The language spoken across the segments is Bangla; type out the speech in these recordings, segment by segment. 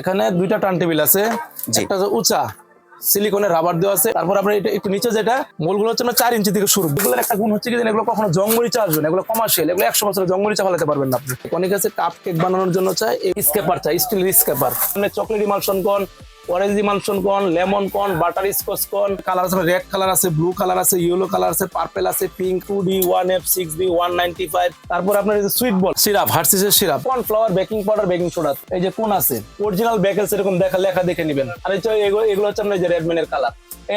এখানে দুইটা টার্ন টেবিল আছে। একটা উঁচা সিলিকনের রাবার দেওয়া আছে। তারপর আপনার এটা একটু নিচে যেটা মূলগুলো হচ্ছে না চার ইঞ্চি থেকে শুরু। এগুলোর একটা গুণ হচ্ছে কি এগুলো কখনো জঙ্গলিচা আসবে না। এগুলো কমার্শিয়াল এগুলো একশো বছরের জঙ্গলিচা ফেলাতে পারবেন না আপনি। অনেক আছে কাপ কেক বানানোর জন্য চাই স্কেপার চাই স্টিল স্কেপার চকলেট ইমালশন কন অরেঞ্জ ডিমানশন কন লেমন কন বাটার স্কচ কন। কালার আছে রেড কালার আছে ব্লু কালার আছে ইয়েলো কালার আছে পার্পেল আছে pink two D one F six D one ninety five. তারপর আপনার সুইট বল syrup হার্সিসের syrup. Corn flour baking powder baking soda এই যে কোন আছে? অরিজিনাল বেকেলস সেরকম দেখা লেখা দেখে নেবেন। আর এই যে এগুলো হচ্ছে আপনার যে রেডমেনের কালার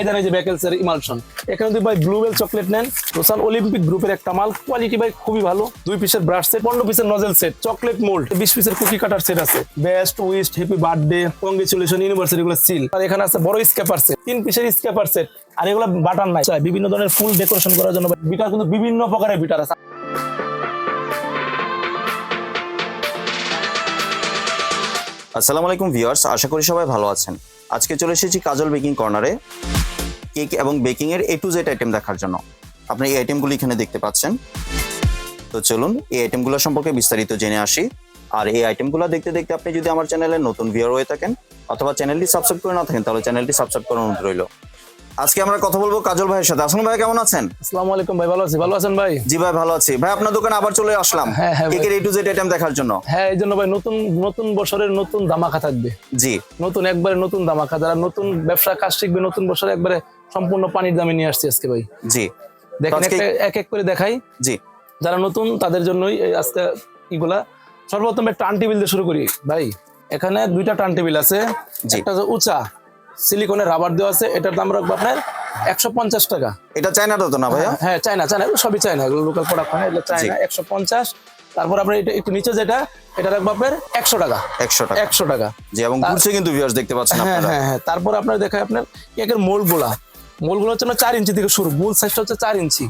জানেন যে বেকেলস এর ইমালশন এখানে যদি ভাই ব্লুবেল চকলেট নেন। রোসান অলিম্পিক গ্রুপের একটা মাল। কোয়ালিটি ভাই খুবই ভালো। দুই পিসের ব্রাশ সেট পনেরো পিসের নজেল সেট চকলেট মোল্ড বিশ পিসের কুকি কাটার সেট আছে। Best wishes happy birthday congratulation university গুলো সিল আর এখানে আছে বড় স্কেপার সেট তিন পিসের স্কেপার সেট আর এগুলো বাটার নাই। বিভিন্ন ধরনের ফুল ডেকোরেশন করার জন্য বিটার কিন্তু বিভিন্ন প্রকারের বিটার আছে। আসসালামু আলাইকুম ভিউয়ার্স, আশা করি সবাই ভালো আছেন। আজকে চলে এসেছি কাজল বেকিং কর্নারে কেক এবং বেকিং এর এ টু জেড আইটেম দেখার জন্য। আপনি এই আইটেমগুলো এখানে দেখতে পাচ্ছেন। তো চলুন, এই আইটেমগুলো সম্পর্কে বিস্তারিত জেনে আসি। আর এই আইটেমগুলো দেখতে দেখতে আপনি যদি আমার চ্যানেলে নতুন ভিউয়ার হয়ে থাকেন, অথবা চ্যানেলটি সাবস্ক্রাইব করে না থাকেন, তাহলে চ্যানেলটি সাবস্ক্রাইব করার অনুরোধ রইল। আজকে আমরা কথা বলব কাজল ভাইয়ের সাথে। আসুন ভাই কেমন আছেন? আসসালামু আলাইকুম ভাই ভালো আছি। ভালো আছেন ভাই? জি ভাই ভালো আছি। ভাই আপনার দোকানে আবার চলে আসলাম। কেকের এ টু জেড আইটেম দেখার জন্য? হ্যাঁ এই জন্য ভাই নতুন নতুন বছরের নতুন ধামাকা থাকবে। জি। নতুন একবারে নতুন ধামাকা। যারা নতুন ব্যবসা কাজ শিখবে নতুন বছরে একবারে সম্পূর্ণ পানির দামে নিয়ে আসছি আজকে ভাই। জি। দেখেন এক এক করে দেখাই। জি। যারা নতুন তাদের জন্যই আজকে ইগুলা সর্বপ্রথম একটা টার্ন টেবিল দিয়ে শুরু করি ভাই। এখানে দুইটা টার্ন টেবিল আছে। একটা উঁচা সিলিকনের রাবার দেওয়া আছে এটার দাম রাখব আপনার একশো পঞ্চাশ টাকা। এটা চায়নাটা তো না ভাইয়া? হ্যাঁ চায়না চায়না সবই চায়না লোকাল প্রোডাক্ট হয় এগুলো চায়না একশো পঞ্চাশ। তারপর আপনার এটা একটু নিচে যেটা এটা রাখব আপনার একশো টাকা। একশো টাকা। একশো টাকা। জি এবং ঘুরছে কিন্তু ভিউয়ার্স দেখতে পাচ্ছেন হ্যাঁ হ্যাঁ হ্যাঁ তারপর আপনার দেখায় আপনার কেকের মোলগুলা মোলগুলো হচ্ছে আপনার চার ইঞ্চি থেকে শুরু মূল সাইজটা হচ্ছে চার ইঞ্চি।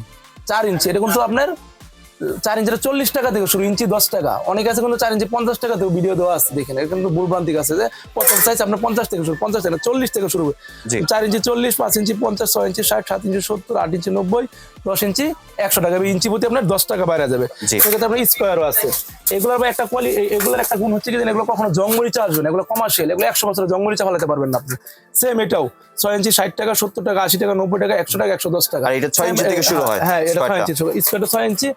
চার ইঞ্চি এটা কিন্তু আপনার চার ইঞ্চিটা চল্লিশ টাকা থেকে শুরু ইঞ্চি দশ টাকা। অনেক আছে কিন্তু চার ইঞ্চি পঞ্চাশ টাকা থেকে ভিডিও দেওয়া আছে দেখেন। এটা কিন্তু ভুলভ্রান্তিক আছে যে প্রথম সাইজ আপনার পঞ্চাশ থেকে শুরু পঞ্চাশ টাকা চল্লিশ থেকে শুরু। চার ইঞ্চি চল্লিশ পাঁচ ইঞ্চি পঞ্চাশ ছয় ইঞ্চি ষাট সাত ইঞ্চি সত্তর আট ইঞ্চি নব্বই দশ ইঞ্চি একশো টাকা। ইঞ্চি প্রতি আপনার দশ টাকা বাইরে যাবে। সেক্ষেত্রে আপনার স্কোয়ারও আছে। এগুলোর একটা কোয়ালি এগুলোর একটা গুণ হচ্ছে কি এগুলো কখনো জঙ্গলিচা আসবে না এগুলো কমার্শিয়াল এগুলো একশো বছরের জঙ্গলিচা ফেলাতে পারবেন না আপনি। সেম এটাও। ছয় ইঞ্চি ষাট টাকা সত্তর টাকা আশি টাকা নব্বই টাকা একশো টাকা একশো দশ টাকা। এটা ছয় ইঞ্চি থেকে শুরু হয়, হ্যাঁ এটা ছয় ইঞ্চি স্কোয়ারটা ছয় ইঞ্চি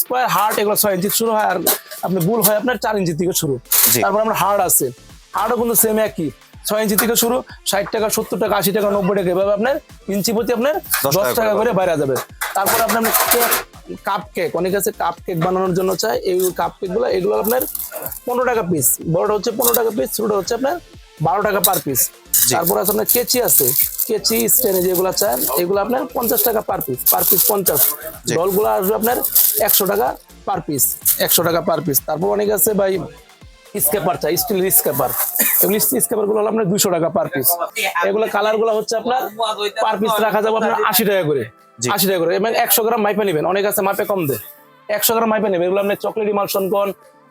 স্কোয়ার হার্ট এগুলো ছয় ইঞ্চি শুরু হয় আর আপনি বুল হয় আপনার চার ইঞ্চি থেকে শুরু। তারপর আপনার হার্ড আছে। হার্ডও কিন্তু সেম একই। ছয় ইঞ্চি থেকে শুরু ষাট টাকা সত্তর টাকা আশি টাকা নব্বই টাকা এভাবে আপনার ইঞ্চি প্রতি আপনার দশ টাকা করে বাইরে যাবে। তারপর আপনার কাপ কেক অনেক আছে কাপ কেক বানানোর জন্য চাই। এই কাপ কেকগুলো এগুলো আপনার পনেরো টাকা পিস বড়টা হচ্ছে পনেরো টাকা পিস ছোটটা হচ্ছে আপনার বারো টাকা পার পিস তারপর আছে আপনার কেচি আছে। কেচি স্টেনে যেগুলো চান এগুলো আপনার পঞ্চাশ টাকা পার পিস পার পিস পঞ্চাশ। ডলগুলো আসবে আপনার একশো টাকা পার পিস একশো টাকা পার পিস তারপর অনেক আছে ভাই স্কেপার চাই স্টিল স্কেপার এগুলো স্কেপারগুলো হলো আপনার দুশো টাকা পার পিস এগুলো কালারগুলো হচ্ছে আপনার পার পিস রাখা যাবে আপনার আশি টাকা করে। আশি টাকা করে। এবং একশো গ্রাম মাইপে নেবেন অনেক আছে মাপে কম দেয় একশো গ্রাম মাইপে নেবেন। এগুলো আপনার চকলেট ইমালশন কন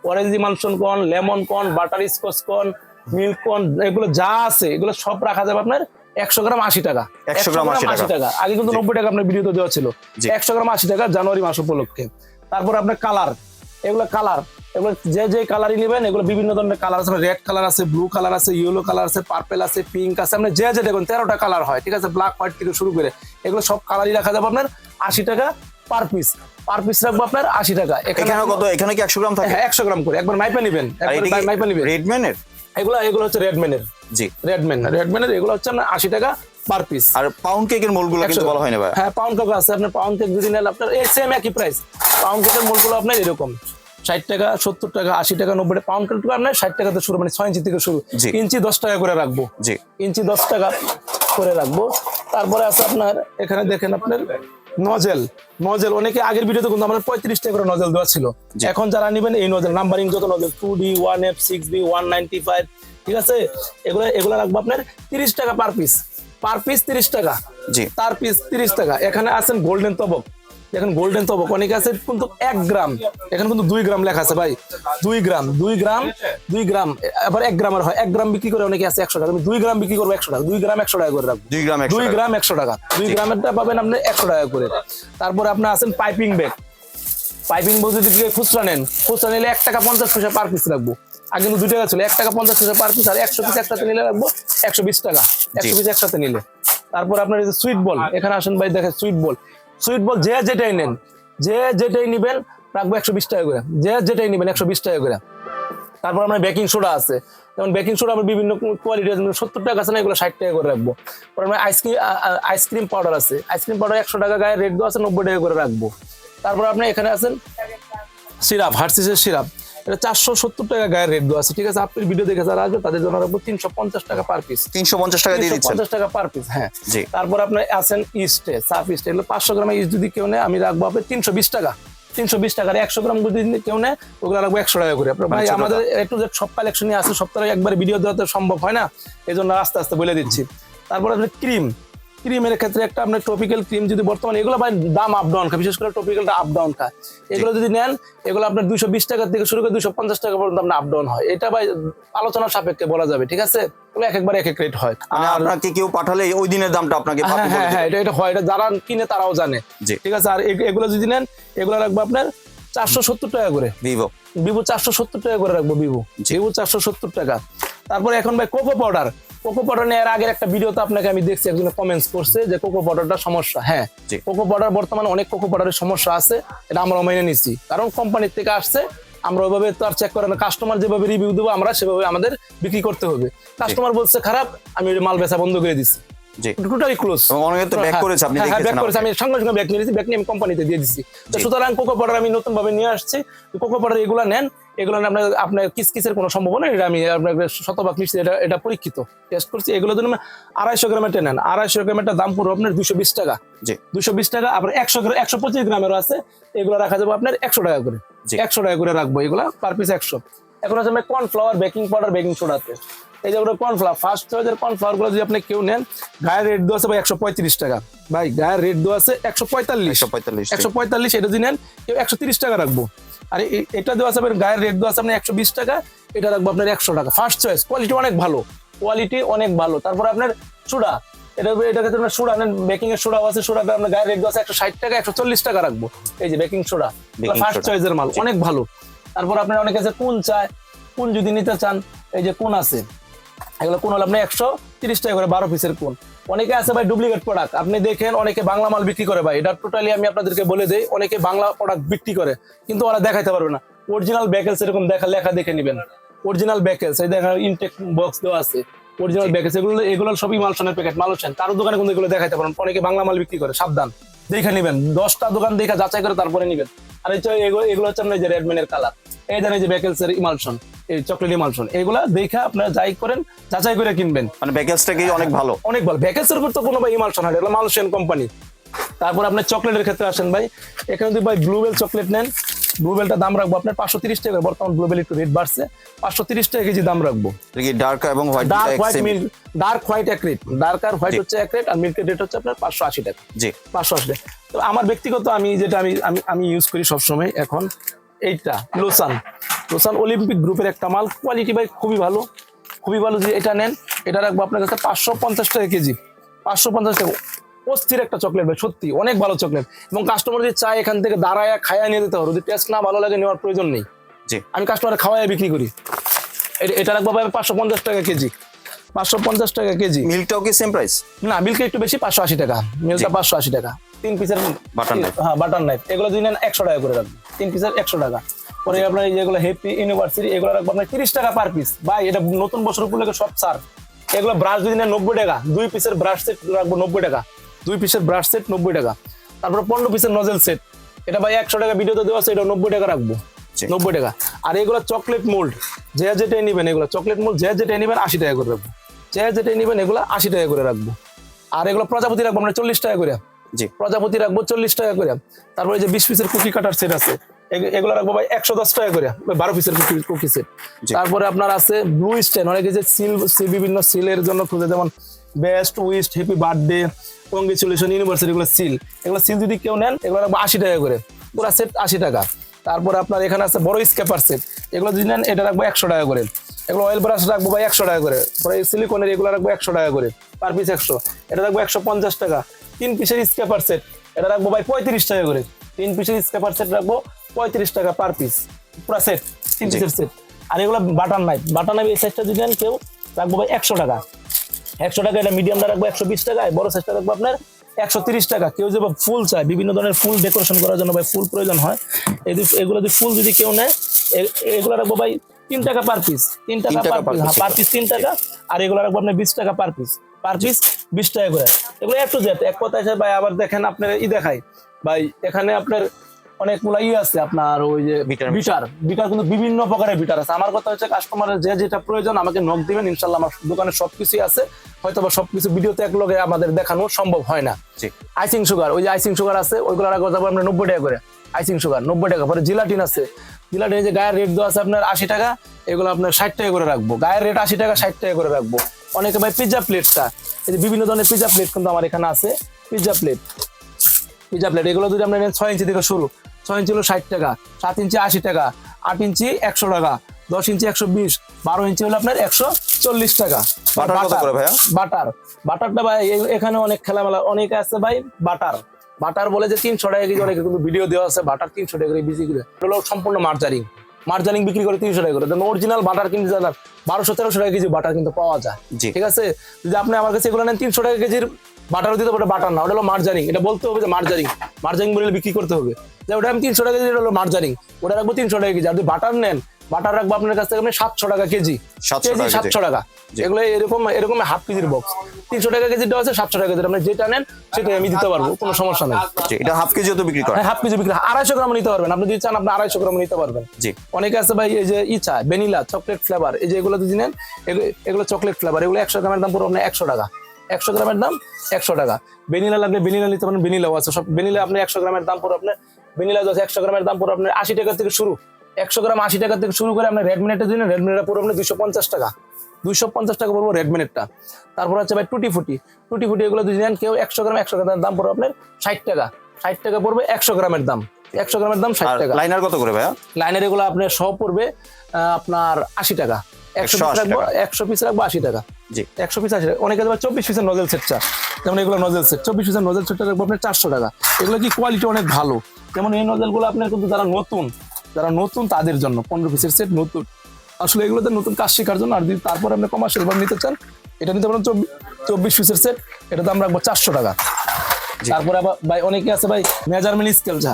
অরেঞ্জ ইমালশন কন লেমন কন বাটার স্কচ কন মিল্ক কন এগুলো যা আছে এগুলো সব রাখা যাবে আপনার একশো গ্রাম আশি টাকা। 100 গ্রাম 80 টাকা। আগে কিন্তু নব্বই টাকা আপনার ভিডিওতে দেওয়া ছিল। একশো গ্রাম আশি টাকা জানুয়ারি মাস উপলক্ষে। তারপর আপনার কালার এগুলো কালার এগুলো যে যে কালারই নেবেন এগুলো বিভিন্ন ধরনের কালার আছে। রেড কালার আছে ব্লু কালার আছে ইয়েলো কালার আছে পার্পেল আছে পিঙ্ক আছে। আপনি যে যে দেখুন তেরোটা কালার হয় ঠিক আছে? ব্ল্যাক হোয়াইট থেকে শুরু করে। এগুলো সব কালারই রাখা যাবে আপনার আশি টাকা পার পিস পার পিস রাখব আপনার আশি টাকা। এখানে কত? এখানে কি একশো গ্রাম থাকে? হ্যাঁ একশো গ্রাম করে। একবার মাইপে নেবেন। মাইপে নেবেন। রেডম্যানের এগুলো এগুলো হচ্ছে রেডম্যানের জি। রেডম্যান রেডম্যানের এগুলো হচ্ছে আপনার আশি টাকা পার পিস আর পাউন্ড কেকের মোলগুলো কিন্তু বলা হয় না ভাই। হ্যাঁ পাউন্ড কেক আছে। আপনার পাউন্ড কেক যদি নেন আপনার এই সেম একই প্রাইস পাউন্ড কেকের মূলগুলো আপনার এরকম। ষাট টাকা সত্তর টাকা আশি টাকা নব্বই টাকা। পাউন্ড কেক আপনার ষাট টাকাতে শুরু মানে ছয় ইঞ্চি থেকে শুরু। ইঞ্চি দশ টাকা করে রাখব। জি। ইঞ্চি দশ টাকা করে রাখব। তারপরে আছে আপনার এখানে দেখেন আপনার নজেল। নজেল অনেকে আগের ভিডিওতে কিন্তু আমাদের পঁয়ত্রিশ টাকা করে নজেল দেওয়া ছিল। এখন যারা নেবেন এই নজেল নাম্বারিং যত nozzle two D one F six B one ninety five ঠিক আছে? এগুলো এগুলো রাখব আপনার তিরিশ টাকা পার পিস পার পিস তিরিশ টাকা। জি। তার পিস তিরিশ টাকা। এখানে আছেন গোল্ডেন তবক। দেখেন গোল্ডেন তবক অনেকে আছে কিন্তু এক গ্রাম। এখানে কিন্তু দুই গ্রাম লেখা আছে ভাই। দুই গ্রাম দুই গ্রাম দুই গ্রাম। আবার এক গ্রামের হয় এক গ্রাম বিক্রি করে অনেকে আছে একশো টাকা। আমি দুই গ্রাম বিক্রি করব একশো টাকা দুই গ্রাম একশো টাকা করে রাখব। দুই গ্রাম দুই। গ্রাম একশো টাকা। দুই গ্রামেরটা পাবেন আপনি একশো টাকা করে। তারপরে আপনার আছেন পাইপিং ব্যাগ পাইপিং বলতে যদি খুচরা নেন খুচরা নিলে এক টাকা পঞ্চাশ পয়সা পার পিস রাখব। আগে কিন্তু দুই টাকা ছিল এক টাকা পঞ্চাশ পয়সা পার পিস আর একশো পিস একসাথে নিলে রাখব একশো বিশ টাকা। একশো পিস একসাথে নিলে। তারপর আপনার সুইট বল এখানে আসেন ভাই দেখেন সুইট বল সুইট বল যে যেটাই নেন, যে যেটাই নিবেন, রাখব একশো বিশ টাকা করে। যে যেটাই নেবেন, একশো বিশ টাকা করে। তারপর আমরা বেকিং সোডা আছে। যেমন বেকিং সোডা আমরা বিভিন্ন কোয়ালিটি আছে সত্তর টাকা আছে না, এগুলো ষাট টাকা করে রাখব। তারপর আমরা ice cream ice cream powder আছে। আইসক্রিম পাউডার একশো টাকা গায়ে রেট দেওয়া আছে, নব্বই টাকা করে রাখব। তারপর আপনি এখানে আছেন, সিরাপ হার্সিসের সিরাপ। এটা চারশো সত্তর টাকা গায়ের রেট দেওয়া আছে ঠিক আছে আপনি ভিডিও দেখে যারা আসবে তাদের জন্য রাখব তিনশো পঞ্চাশ টাকা পার পিস তিনশো পঞ্চাশ টাকা দিয়ে পঞ্চাশ টাকা পার পিস হ্যাঁ। তারপর আপনার আছেন ইস্টে সাফ ইস্টে এগুলো পাঁচশো গ্রাম ইস্ট যদি কেউ নেয় আমি রাখব আপনি তিনশো বিশ টাকা। তিনশো বিশ টাকার একশো গ্রাম যদি কেউ নেয় ওগুলো রাখব একশো টাকা করে। আপনার ভাই আমাদের একটু যে সব কালেকশনই আছে সপ্তাহে একবার ভিডিও দেওয়া তো সম্ভব হয় না। এই জন্য আস্তে আস্তে বলে দিচ্ছি। তারপর আপনার ক্রিম। ক্রিমের ক্ষেত্রে একটা আপনার টপিক্যাল ক্রিম যদি বর্তমানে এগুলো ভাই দাম আপ ডাউন খায় বিশেষ করে টপিক্যালটা আপ ডাউন খায়। এগুলো যদি নেন এগুলো আপনার দুশো বিশ টাকা থেকে শুরু করে দুশো পঞ্চাশ টাকা পর্যন্ত আপনার আপ ডাউন হয়। এটা ভাই আলোচনার সাপেক্ষে বলা যাবে ঠিক আছে? এক একবার এক এক রেট হয়। মানে আর আপনাকে কেউ পাঠালে ওই দিনের দামটা আপনাকে হ্যাঁ হ্যাঁ হ্যাঁ এটা এটা হয় এটা যারা কিনে তারাও জানে। ঠিক আছে? আর এগুলো যদি নেন এগুলো রাখব আপনার চারশো সত্তর টাকা করে। ভিভো ভিভো চারশো সত্তর টাকা করে রাখব ভিভো ভিভো চারশো সত্তর টাকা। তারপরে এখন ভাই কোকো পাউডার কোকো পাউডার এর আগের একটা ভিডিওতে আপনাকে আমি দেখছি একজন কমেন্টস করছে যে কোকো পাউডারটা সমস্যা। হ্যাঁ। কোকো পাউডার বর্তমানে অনেক কোকো পটারের সমস্যা আছে এটা আমরা মেনে নিচ্ছি কারণ কোম্পানির থেকে আসছে আমরা ওইভাবে তো আর চেক করে না। কাস্টমার যেভাবে রিভিউ দেবো আমরা সেভাবে আমাদের বিক্রি করতে হবে। কাস্টমার বলছে খারাপ আমি ওই মাল বেচা বন্ধ করে দিচ্ছি জি। টোটালি ক্লোজ অনেকে তো ব্যাক করেছে আপনি হ্যাঁ দেখেছেন ব্যাক করেছে। আমি সঙ্গে সঙ্গে ব্যাক নিয়েছি ব্যাক নিয়ে আমি কোম্পানিতে দিয়ে দিচ্ছি তো সুতরাং কোকো পাউডার আমি নতুন ভাবে নিয়ে আসছি। কোকো পাউডার এগুলো নেন। এগুলো আপনার আপনার কিসকিসের কোনো সম্ভাবনা এটা আমি আপনাকে শতভাগ নিশ্চিত এটা এটা পরীক্ষিত। টেস্ট করছি। এগুলো যদি আড়াইশো গ্রামের নেন। আড়াইশো গ্রামের দাম পুরো আপনার দুশো বিশ টাকা। জি। দুশো বিশ টাকা আবার একশো গ্রাম একশো পঁচিশ গ্রামেরও আছে। এগুলো রাখা যাবে আপনার একশো টাকা করে। একশো টাকা করে রাখব এগুলা পার পিস একশো। এখন আছে কর্নফ্লাওয়ার বেকিং পাউডার বেকিং সোডাতে এই যে কর্নফ্লাওয়ার ফার্স্ট চয়েসের কর্নফ্লাওয়ারগুলো যদি আপনি কেউ নেন গায়ের রেট দেওয়া আছে ভাই একশো পঁয়ত্রিশ টাকা। ভাই গায়ের রেট দেওয়া আছে একশো পঁয়তাল্লিশ। একশো পঁয়তাল্লিশ একশো পঁয়তাল্লিশ এটা যদি নেন কেউ একশো তিরিশ টাকা রাখব। আর এটা দেওয়া আছে আপনার গায়ের রেট দেওয়া আছে আপনার একশো বিশ টাকা এটা রাখব আপনার একশো টাকা। ফার্স্ট চয়েস কোয়ালিটি অনেক ভালো। কোয়ালিটি অনেক ভালো। তারপর আপনার সুডা এটা এটা ক্ষেত্রে আপনার সুডা নেন বেকিং এর সোডাও আছে সোডা আপনার গায়ের রেট দেওয়া আছে একশো ষাট টাকা একশো চল্লিশ টাকা রাখব। এই যে বেকিং সোডা ফার্স্ট চয়েসের মাল অনেক ভালো। তারপর আপনার অনেকে আছে কোন চায় কোন যদি নিতে চান এই যে কোন আছে এগুলো কোন হলো আপনি একশো তিরিশ টাকা করে বারো পিসের কোন। অনেকে আছে ভাই ডুপ্লিকেট প্রোডাক্ট আপনি দেখেন অনেকে বাংলা মাল বিক্রি করে ভাই। এটা টোটালি আমি আপনাদেরকে বলে দেই অনেকে বাংলা প্রোডাক্ট বিক্রি করে কিন্তু ওরা দেখাইতে পারবে না। অরিজিনাল ব্যাকেলস এরকম দেখা লেখা দেখে নেবেন। অরিজিনাল ব্যাকেলস এই দেখা ইনটেক বক্স দেওয়া আছে। অরিজিনাল ব্যাকেলস এগুলো এগুলো সবই মালসনের প্যাকেট মালসেন। কারও দোকানে কিন্তু এগুলো দেখাইতে পারেন অনেকে বাংলা মাল বিক্রি করে সাবধান। দেখে নেবেন। দশটা দোকান দেখে যাচাই করে তারপরে নেবেন। আর এই এগুলো হচ্ছে আপনার যে রেডম্যানের কালার এই এই যে ব্যাকেলসের ইমালশন এই চকলেট ইমালশন এগুলা দেখে আপনারা যাই করেন যাচাই করে কিনবেন। মানে প্যাকেজটাকেই অনেক ভালো। অনেক ভালো। ব্যাকেলসের উপর তো কোনো ভাই ইমালশন হয় না, এগুলো মালয়েশিয়ান কোম্পানি তারপর আপনার চকলেটের ক্ষেত্রে আসেন ভাই এখানে যদি ভাই ব্লুবেল চকলেট নেন ব্লুবেলটা দাম রাখব আপনার পাঁচশো তিরিশ টাকা বর্তমান ব্লুবেল একটু রেট বাড়ছে পাঁচশো তিরিশ টাকা কেজি দাম রাখব। ডার্ক এবং white dark white milk dark white এক রেট ডার্ক আর হোয়াইট হচ্ছে এক রেট আর মিল্কের রেট হচ্ছে আপনার পাঁচশো আশি টাকা। জি। পাঁচশো আশি টাকা। তো আমার ব্যক্তিগত আমি যেটা আমি আমি ইউজ করি সবসময় এখন এইটা লোসান। লোসান অলিম্পিক গ্রুপের একটা মাল। কোয়ালিটি ভাই খুবই ভালো। খুবই ভালো যে এটা নেন। এটা রাখব আপনার কাছে পাঁচশো পঞ্চাশ টাকা কেজি। পাঁচশো পঞ্চাশ টাকা। অস্থির একটা চকলেট ভাই সত্যি অনেক ভালো চকলেট এবং কাস্টমার যদি চায় এখান থেকে দাঁড়ায় খায়া নিয়ে যেতে হবে যদি টেস্ট না ভালো লাগে নেওয়ার প্রয়োজন নেই। আমি কাস্টমার খাওয়াই বিক্রি করি। এটা- এটা রাখব ভাই পাঁচশো পঞ্চাশ টাকা কেজি। পাঁচশো পঞ্চাশ টাকা কেজি। মিল্কটাও কি সেম প্রাইস না মিল্কে একটু বেশি পাঁচশো আশি টাকা। মিল্কটা পাঁচশো আশি টাকা। তিন পিসের Butter knife। হ্যাঁ বাটার নাইফ। এগুলো যদি নেন একশো টাকা করে রাখবেন। তিন পিসের একশো টাকা। পরে আপনার যেগুলো হ্যাপি ইউনিভার্সিটি এগুলো রাখব আপনার তিরিশ টাকা পার পিস ভাই এটা নতুন বছর উপলক্ষে সব সার এগুলো ব্রাশ যদি নেন নব্বই টাকা। দুই পিসের ব্রাশ সেট রাখব নব্বই টাকা। দুই পিসের ব্রাশ সেট নব্বই টাকা। তারপরে পনেরো পিসের নজেল সেট এটা ভাই একশো টাকা ভিডিওতে দেওয়া আছে এটা নব্বই টাকা রাখব। নব্বই টাকা। আর এগুলো চকলেট মোল্ড যে যেটাই নেবেন এগুলো। চকলেট মোল্ড যে যেটাই নেবেন আশি টাকা করে রাখব। যে যেটাই নেবেন এগুলো আশি টাকা করে রাখব। আর এগুলো প্রজাপতি রাখব আমরা চল্লিশ টাকা করে। জি। প্রজাপতি রাখব চল্লিশ টাকা করে। তারপরে যে বিশ পিসের কুকি কাটার সেট আছে এগ- এগুলো রাখব ভাই একশো দশ টাকা করে বারো পিসের কুকি কুকি সেট। তারপরে আপনার আছে ব্লু স্টেন অনেকে যে সিল সিল বিভিন্ন সিলের জন্য খুঁজে যেমন best wishes happy birthday congratulation university এগুলো সিল এগুলো সিল যদি কেউ নেন এগুলো রাখব আশি টাকা করে। পুরো সেট আশি টাকা। তারপরে আপনার এখানে আছে বড় স্কেপার সেট এগুলো যদি নেন এটা রাখব একশো টাকা করে। এগুলো অয়েল ব্রাশ রাখব ভাই একশো টাকা করে। পরে সিলিকনের এগুলো রাখব একশো টাকা করে পার পিস একশো। এটা রাখব একশো পঞ্চাশ টাকা। তিন পিসের স্কেপার সেট এটা রাখব ভাই পঁয়ত্রিশ টাকা করে। তিন পিসের স্কেপার সেট রাখব পঁয়ত্রিশ টাকা পার পিস পুরো সেট তিন পিসের সেট আর এগুলো বাটার নাইফ বাটার নাইফ এই সাইজটা যদি নেন কেউ রাখব ভাই একশো টাকা। একশো টাকা এটা মিডিয়ামটা রাখব একশো বিশ টাকা বড় সাইজটা রাখব আপনার একশো তিরিশ টাকা। কেউ যে ফুল চায় বিভিন্ন ধরনের ফুল ডেকোরেশন করার জন্য ভাই ফুল প্রয়োজন হয়। এগুলো যদি ফুল যদি কেউ নেয় এগুলো রাখব ভাই তিন টাকা পার পিস তিন টাকা পার পিস পার পিস তিন টাকা। আর এগুলো রাখব আপনার বিশ টাকা পার পিস পার পিস বিশ টাকা করে। এগুলো একটু জেট এক কথা ভাই আবার দেখেন আপনার ই দেখাই ভাই এখানে আপনার অনেকগুলো ই আছে আপনার ওই যে বিটার বিটার। কিন্তু বিভিন্ন প্রকারের বিটার আছে। আমার কথা হচ্ছে কাস্টমারের যে যেটা প্রয়োজন আমাকে নক দিবেন ইনশাল্লাহ আমার দোকানে সবকিছুই আছে। হয়তো বা সবকিছু ভিডিওতে এক লগে আমাদের দেখানো সম্ভব হয় না। আইসিং সুগার ওই যে আইসিং সুগার আছে ওইগুলো রাখব তারপর আপনার নব্বই টাকা করে। আইসিং সুগার নব্বই টাকা। পরে জিলাটিন আছে। জিলাটিন যে গায়ের রেট দেওয়া আছে আপনার আশি টাকা এগুলো আপনার ষাট টাকা করে রাখব। গায়ের রেট আশি টাকা ষাট টাকা করে রাখব। অনেকে ভাই পিৎজা প্লেটটা এই যে বিভিন্ন ধরনের পিৎজা প্লেট কিন্তু আমার এখানে আছে। পিৎজা প্লেট পিজা প্লেট এগুলো যদি আমরা নেন ছয় ইঞ্চি থেকে শুরু। ছয় ইঞ্চি হলো ষাট টাকা সাত ইঞ্চি আশি টাকা আট ইঞ্চি একশো টাকা দশ ইঞ্চি একশো বিশ বারো ইঞ্চি হলো আপনার একশো চল্লিশ টাকা। বাটার ভাইয়া? বাটার। বাটারটা ভাই এখানে অনেক খেলামেলা অনেকে আছে ভাই বাটার। বাটার বলে যে তিনশো টাকা কেজি অনেকে কিন্তু ভিডিও দেওয়া আছে বাটার তিনশো টাকা করে বিক্রি করে। হলো সম্পূর্ণ মার্জারিং মার্জারিং বিক্রি করে তিনশো টাকা করে। অরিজিনাল বাটার কিন্তু জানার বারোশো তেরোশো টাকা কেজি বাটার কিন্তু পাওয়া যায়। ঠিক আছে? যদি আপনি আমার কাছে এগুলো নেন তিনশো টাকা কেজির বাটারও দিতে ওটা বাটার না। ওটা হলো মার্জারিং এটা বলতে হবে যে মার্জারিং মার্জারিং বলে বিক্রি করতে হবে। যে ওটা আমি তিনশো টাকা কেজি এটা হলো মার্জারিং ওটা রাখব তিনশো টাকা কেজি। আর যদি বাটার নেন বাটার রাখব আপনার কাছ থেকে আপনি সাতশো টাকা কেজি। কেজি সাতশো টাকা। এগুলো এরকম এরকম হাফ কেজির বক্স তিনশো টাকা কেজিটা আছে সাতশো টাকা কেজি আপনি যেটা নেন সেটাই আমি দিতে পারব কোনো সমস্যা নেই। এটা হাফ কেজিও তো বিক্রি করে হ্যাঁ হাফ কেজি বিক্রি আড়াইশো গ্রাম নিতে পারবেন। আপনি যদি চান আপনি আড়াইশো গ্রাম নিতে পারবেন। জি। অনেকে আছে ভাই এই যে ই চা ভ্যানিলা চকলেট ফ্লেভার এই যে এগুলো যদি নেন এগুলো- চকলেট ফ্লেভার এগুলো একশো গ্রামের দাম পুরো আপনার একশো টাকা। একশো গ্রামের দাম একশো টাকা। ভ্যানিলা লাগলে ভ্যানিলা নিতে পারেন ভ্যানিলাও আছে। সব ভ্যানিলা আপনি একশো গ্রামের দাম পুরো আপনার ভ্যানিলা আছে একশো গ্রামের দাম পুরো আপনার আশি টাকা থেকে শুরু। একশো গ্রাম আশি টাকা থেকে শুরু করে আপনার রেড মিনিটের জন্য রেড মিনিটটা পুরো আপনার দুশো পঞ্চাশ টাকা। দুইশো পঞ্চাশ টাকা পড়ব রেড মিনিটটা তারপর হচ্ছে ভাই টুটি ফুটি টুটি ফুটি এগুলো যদি নেন কেউ একশো গ্রাম একশো গ্রামের দাম পড়বে আপনার ষাট টাকা। ষাট টাকা পড়বে একশো গ্রামের দাম। একশো গ্রামের দাম ষাট টাকা। লাইনার কত করে ভাইয়া? লাইনের এগুলো আপনার সহ পড়বে আপনার আশি টাকা। একশো 180 পিস রাখব একশো পিস রাখব আশি টাকা। জি। একশো পিস আশি টাকা। অনেকে দেবে চব্বিশ পিসের নজেল সেটটা যেমন এগুলো নজেল সেট চব্বিশ পিসের নজেল সেটটা রাখব আপনার চারশো টাকা। এগুলো কি কোয়ালিটি অনেক ভালো। যেমন এই নজেলগুলো আপনার কিন্তু যারা নতুন যারা নতুন তাদের জন্য। পনেরো পিসের সেট নতুন। আসলে এগুলোতে নতুন কাজ শেখার জন্য আর যদি তারপর আপনি কমার্শিয়াল ভাবে নিতে চান এটা নিতে পারেন চব্বিশ চব্বিশ পিসের সেট এটা দাম রাখব চারশো টাকা। তারপরে আবার ভাই অনেকে আছে ভাই মেজারমেন্ট স্কেল যা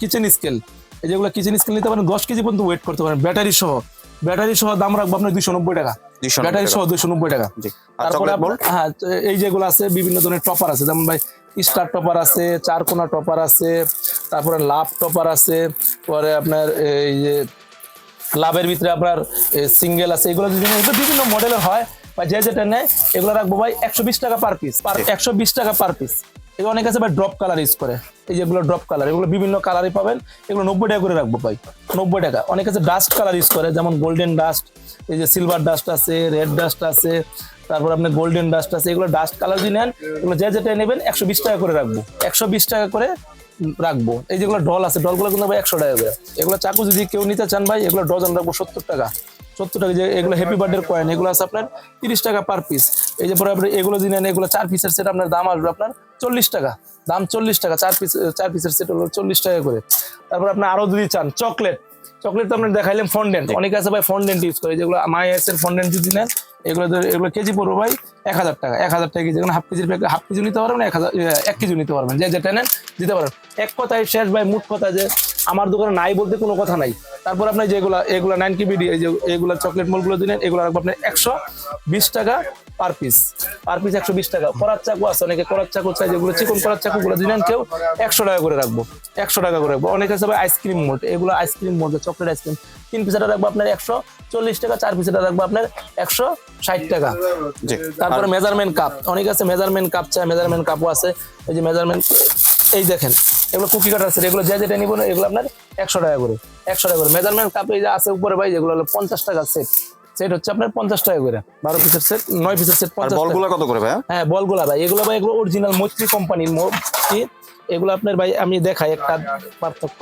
কিচেন স্কেল এই যেগুলো কিচেন স্কেল নিতে পারেন দশ কেজি পর্যন্ত ওয়েট করতে পারেন ব্যাটারি সহ। ব্যাটারি সহ দাম রাখব আপনার দুইশো নব্বই টাকা। ব্যাটারি সহ দুইশো নব্বই টাকা। তারপরে হ্যাঁ এই যেগুলো আছে বিভিন্ন ধরনের টপার আছে। যেমন ভাই স্টার টপার আছে চারকোনা টপার আছে তারপরে লাভ টপার আছে পরে আপনার এই যে লাভের ভিতরে আপনার সিঙ্গেল আছে এগুলো বিভিন্ন মডেলের হয়। বা যে যেটা নেয় এগুলো রাখব ভাই একশো বিশ টাকা পার পিস পার একশো বিশ টাকা পার পিস এগুলো অনেক আছে ভাই ড্রপ কালার ইউজ করে। এই যেগুলো ড্রপ কালার এগুলো বিভিন্ন কালারই পাবেন। এগুলো নব্বই টাকা করে রাখব ভাই নব্বই টাকা। অনেক আছে ডাস্ট কালার ইউজ করে যেমন গোল্ডেন ডাস্ট এই যে সিলভার ডাস্ট আছে রেড ডাস্ট আছে তারপর আপনার গোল্ডেন ডাস্ট আছে, এগুলো ডাস্ট কালার যদি নেন, এগুলো যে যেটা নেবেন, একশো বিশ টাকা করে রাখব। একশো বিশ টাকা করে রাখব। এই যেগুলো ডল আছে ডলগুলো কিন্তু ভাই একশো টাকা করে। এগুলো চাকু যদি কেউ নিতে চান ভাই, এগুলো ডজন রাখব সত্তর টাকা। সত্তর টাকা যে এগুলো হ্যাপি বার্থডে কয়েন এগুলো আছে আপনার তিরিশ টাকা পার পিস এই যে পরে আপনি এগুলো যদি নেন, এগুলো চার পিসের সেট আপনার দাম আসবে আপনার চল্লিশ টাকা। দাম চল্লিশ টাকা, চার পিস চার পিসের সেট হলো চল্লিশ টাকা করে। তারপর আপনি আরও যদি চান চকলেট চকলেট তো আপনার দেখাইলাম ফন্ডেন্ট অনেকে আছে ভাই ফন্ডেন্ট ইউজ করে যেগুলো মাই এর ফন্ডেন্ট যদি নেন এগুলো এগুলো কেজি পড়ব ভাই এক হাজার টাকা। এক হাজার টাকা কেজি যেগুলো হাফ কেজির প্যাকেট হাফ কেজি নিতে পারবেন এক হাজার এক কেজি নিতে পারবেন। যে যেটা নেন দিতে পারবেন। এক কথায় শেষ ভাই মুঠ কথা যে আমার দোকানে নাই বলতে কোনো কথা নাই। তারপর আপনার যেগুলো এগুলো নাইন কেবিডি এই যে এগুলো চকলেট মোলগুলো দিলেন এগুলো রাখব আপনার একশো বিশ টাকা পার পিস পার পিস একশো বিশ টাকা। করার চাকু আছে অনেকে করার চাকু চাই যেগুলো চিকন করার চাকুগুলো দিলেন কেউ একশো টাকা করে রাখব। একশো টাকা করে রাখব। অনেকে আছে আইসক্রিম মোড এগুলো ice cream mould chocolate ice cream তিন পিসটা রাখব আপনার একশো চল্লিশ টাকা চার পিসটা রাখব আপনার একশো ষাট টাকা। তারপরে মেজারমেন্ট কাপ অনেক আছে মেজারমেন্ট কাপ চাই মেজারমেন্ট কাপও আছে। এই যে মেজারমেন্ট এই দেখেন। এগুলো কুকি কাটার সেট এগুলো যে যেটা নিবো এগুলো আপনার একশো টাকা করে একশো টাকা করে। মেজারমেন্ট কাপ এই যে আছে উপরে ভাই যেগুলো হলো পঞ্চাশ টাকা সেট সেট হচ্ছে আপনার পঞ্চাশ টাকা করে বারো পিসের সেট নয় পিসের সেট পঞ্চাশ। বলগুলো কত করে ভাই হ্যাঁ বলগুলা ভাই এগুলো ভাই এগুলো অরিজিনাল মৈত্রী কোম্পানির মৈত্রী। এগুলো আপনার ভাই আমি দেখাই একটা পার্থক্য।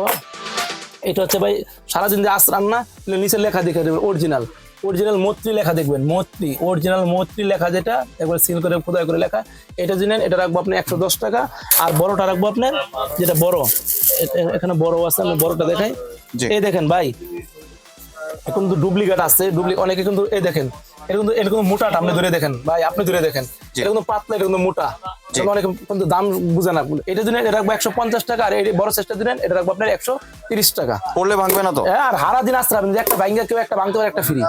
এটা হচ্ছে ভাই সারাদিন যে আস না নিচে লেখা দেখে দেবেন অরিজিনাল অরিজিনাল মৈত্রী লেখা দেখবেন মৈত্রী অরিজিনাল মৈত্রী লেখা যেটা একবার সিল করে খোদাই করে লেখা। এটা জিনেন এটা রাখব আপনি একশো দশ টাকা। আর বড়টা রাখব আপনার যেটা বড়। এখানে বড় আছে আমি বড়টা দেখাই। এই দেখেন ভাই এখন তো ডুপ্লিকেট আছে ডুপ্লি অনেকে কিন্তু এই দেখেন এটা কিন্তু এটা মোটাটা আপনি ধরে দেখেন ভাই আপনি ধরে দেখেন। জি। এটা কিন্তু পাতলা এটা কিন্তু মোটা। অনেকে কিন্তু দাম বুঝে না। এটা দিনে এটা রাখব একশো পঞ্চাশ টাকা আর এই বড় চেষ্টা দিলেন এটা রাখব আপনার একশো তিরিশ টাকা। পড়লে ভাঙবে না তো? হ্যাঁ, আর হারা দিন আশ্রয় একটা ভাঙ্গা কেউ একটা ভাঙতে পারে একটা ফ্রি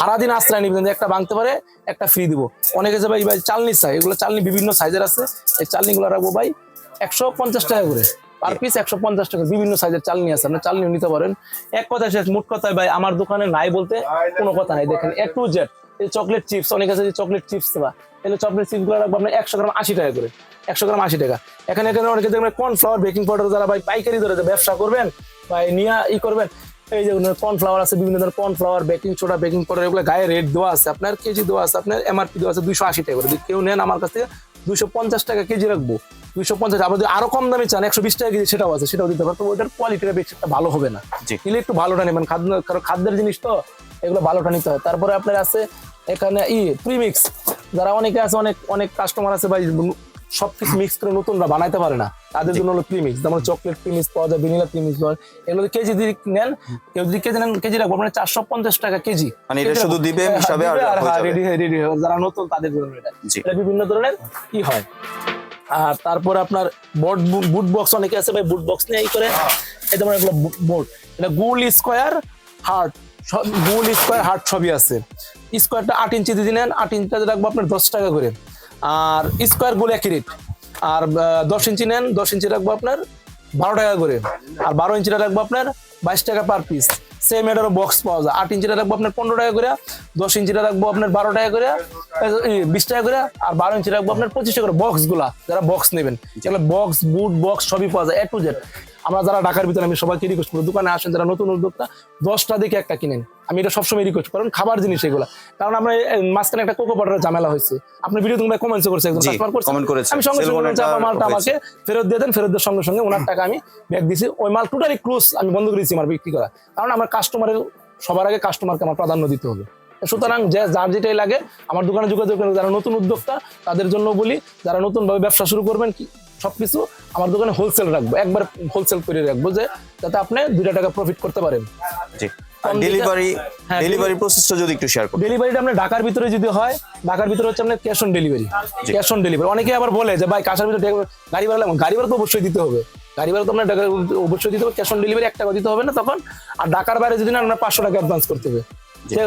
সারা দিন আশ্রয় নিবেন একটা ভাঙতে পারে একটা ফ্রি দিব। অনেকে যে ভাই ভাই চালনি চাই এগুলো চালনি বিভিন্ন সাইজের আছে। এই চালনি গুলো রাখব ভাই একশো পঞ্চাশ টাকা করে। পার পিস একশো পঞ্চাশ টাকা, বিভিন্ন সাইজের চালনি আছে আপনি চালনি নিতে পারেন। এক কথা শেষ, মোট কথায় ভাই, আমার দোকানে নাই বলতে কোনো কথা নাই। দেখেন, এ টু জেড এই চকলেট চিপস অনেক আছে যে চকলেট চিপস বা এগুলো চকলেট চিপসগুলো রাখব আপনার একশো গ্রাম আশি টাকা করে, একশো গ্রাম আশি টাকা। এখানে এখানে অনেকে দেখবেন কর্নফ্লাওয়ার বেকিং পাউডার যারা ভাই পাইকারি ধরে ব্যবসা করবেন, ভাই নিয়ে ই করবেন, এই যে কর্নফ্লাওয়ার আছে, বিভিন্ন ধরনের cornflour baking soda baking powder এগুলো গায়ে রেট দেওয়া আছে আপনার, কেজি দেওয়া আছে আপনার এমআরপি দেওয়া আছে দুইশো আশি টাকা করে। কেউ নেন আমার কাছ থেকে দুইশো পঞ্চাশ টাকা কেজি রাখব। দুইশো পঞ্চাশ যদি আরও কম দামে চান একশো বিশ টাকা কেজি সেটাও আছে সেটাও দিতে পারব। ওইটার কোয়ালিটিটা বেশি একটা ভালো হবে না। নিলে একটু ভালোটা নেবেন। খাদ্য কারণ খাদ্যের জিনিস তো এগুলো ভালোটা নিতে হয়। তারপরে আপনার আছে এখানে ই প্রিমিক্স যারা অনেকে আছে অনেক অনেক কাস্টমার আছে ভাই সব কিছু মিক্স করে নতুনরা বানাইতে পারে না। তাদের জন্য হলো প্রিমিক্স যেমন চকলেট প্রিমিক্স পাওয়া যায় ভ্যানিলা প্রিমিক্স পাওয়া এগুলো কেজি যদি নেন কেউ যদি কেজি নেন কেজি রাখব। মানে চারশো পঞ্চাশ টাকা কেজি। মানে এটা শুধু দিবে, হ্যাঁ, আর হয়ে। রেডি হয়ে রেডি হয়ে যারা নতুন তাদের জন্য এটা বিভিন্ন ধরনের কি হয়? আর তারপর আপনার বোর্ড বুট বক্স অনেকে আছে ভাই বুট বক্স নিয়ে এই করে। এই যেমন এগুলো বোর্ড এটা গোল স্কোয়ার হার্ট গোল স্কোয়ার হার্ট সবই আছে। স্কোয়ারটা আট ইঞ্চি দিয়ে নেন আট ইঞ্চিটা রাখব আপনার দশ টাকা করে। আর স্কোয়ার গোল একই রেট আর দশ ইঞ্চি নেন দশ ইঞ্চি রাখব আপনার বারো টাকা করে। আর বারো ইঞ্চিটা রাখব আপনার বাইশ টাকা পার পিস সেম এটারও বক্স পাওয়া যায়। আট ইঞ্চিটা রাখব আপনার পনেরো টাকা করে, দশ ইঞ্চিটা রাখব আপনার বারো টাকা করে বিশ টাকা করে, আর বারো ইঞ্চি রাখব আপনার পঁচিশ টাকা করে বক্সগুলা, যারা বক্স নেবেন। যেগুলো বক্স বুট বক্স সবই পাওয়া যায়। এ টু জেড আমরা যারা ঢাকার ভিতরে আমি সবাইকে রিকোয়েস্ট করব দোকানে আসেন যারা নতুন উদ্যোক্তা দশটা দিকে একটা কিনেন। আমি এটা সবসময় রিকোয়েস্ট কারণ খাবার জিনিস এগুলা। কারণ আমরা মাঝখানে একটা কোকো পাউডারের ঝামেলা হয়েছে। আপনি ভিডিও তুমি কমেন্টস করছে একজন customer করছে। আমি সঙ্গে সঙ্গে আমার মালটা। আমাকে ফেরত দিয়ে দেন ফেরত দেওয়ার সঙ্গে সঙ্গে ওনার টাকা আমি ব্যাগ দিছি। ওই মাল টোটালি ক্লোজ আমি বন্ধ করেছি আমার বিক্রি করা। কারণ আমার কাস্টমারের সবার আগে কাস্টমারকে আমার প্রাধান্য দিতে হবে। সুতরাং যে যার যেটাই লাগে আমার দোকানে যোগাযোগ করেন যারা নতুন উদ্যোক্তা তাদের জন্য বলি যারা নতুন ভাবে ব্যবসা শুরু করবেন সবকিছু আমার দোকানে হোলসেল রাখব। একবার হোলসেল করে রাখব যে যাতে আপনি দুইটা টাকা প্রফিট করতে পারেন। জি। ডেলিভারি হ্যাঁ, ডেলিভারি প্রসেসটা যদি একটু শেয়ার করুন। ডেলিভারিটা ঢাকার ভিতরে যদি হয় ঢাকার ভিতরে হচ্ছে আপনার cash on delivery cash on delivery অনেকে আবার বলে যে ভাই ভিতরে গাড়ি ভাড়া গাড়ি ভাড়া তো অবশ্যই দিতে হবে। গাড়ি ভাড়া তো আপনার অবশ্যই দিতে হবে। ক্যাশ অন ডেলিভারি এক টাকা দিতে হবে না তখন। আর ঢাকার বাইরে যদি না আপনার পাঁচশো টাকা অ্যাডভান্স করতে হবে।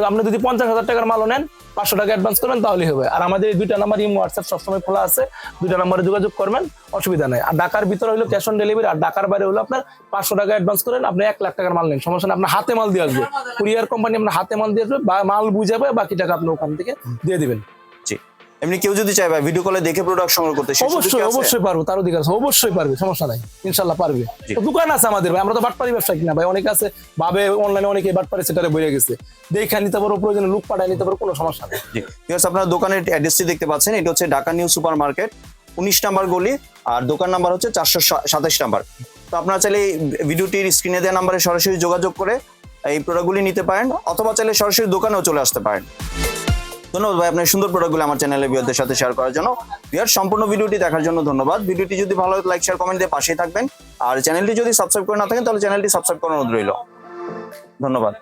আপনি যদি পঞ্চাশ হাজার টাকার মালও নেন পাঁচশো টাকা অ্যাডভান্স করবেন তাহলে হবে। আর আমাদের এই দুইটা নাম্বার ইমো হোয়াটসঅ্যাপ সবসময় খোলা আছে। দুইটা নাম্বারে যোগাযোগ করবেন অসুবিধা নেই। আর ঢাকার ভিতরে হলো ক্যাশ অন ডেলিভারি আর ঢাকার বাইরে হলো আপনার পাঁচশো টাকা অ্যাডভান্স করেন আপনি এক লাখ টাকার মাল নেন। সমস্যা নেই আপনার হাতে মাল দিয়ে আসবে। কুরিয়ার কোম্পানি আপনার হাতে মাল দিয়ে আসবে বা মাল বুঝাবে বাকি টাকা আপনি ওখান থেকে দিয়ে দিবেন। এমনি কেউ যদি চায় ভাই ভিডিও কলে দেখে প্রোডাক্ট সংগ্রহ করতে অবশ্যই অবশ্যই পারব তার অধিকার আছে অবশ্যই পারবে সমস্যা নাই ইনশাল্লাহ পারবে। তো দোকান আছে আমাদের ভাই আমরা তো বাটপারি ব্যবসা কিনা ভাই অনেকে আছে ভাবে অনলাইনে অনেকে বাটপারি সেটারে বেড়ে গেছে। দেখে নিতে পারো প্রয়োজনে লুক পাঠায় নিতে পারো কোনো সমস্যা নেই। ঠিক আপনার দোকানের অ্যাড্রেসটি দেখতে পাচ্ছেন এটা হচ্ছে ঢাকা নিউ সুপার মার্কেট উনিশ নাম্বার গলি আর দোকান নাম্বার হচ্ছে চারশো সাতাশ নাম্বার। তো আপনারা চাইলে এই ভিডিওটির স্ক্রিনে দেওয়া নাম্বারে সরাসরি যোগাযোগ করে এই প্রোডাক্টগুলি নিতে পারেন অথবা চাইলে সরাসরি দোকানেও চলে আসতে পারেন। ধন্যবাদ ভাই, আপনার সুন্দর প্রোডাক্টগুলো আমার চ্যানেলে বিয়ারদের সাথে শেয়ার করার জন্য। বিয়ার সম্পূর্ণ ভিডিওটি দেখার জন্য ধন্যবাদ। ভিডিওটি যদি ভালো লাগে লাইক শেয়ার কমেন্ট দিয়ে পাশেই থাকবেন। আর চ্যানেলটি যদি সাবস্ক্রাইব করে না থাকেন, তাহলে চ্যানেলটি সাবস্ক্রাইব করানো রইল। ধন্যবাদ।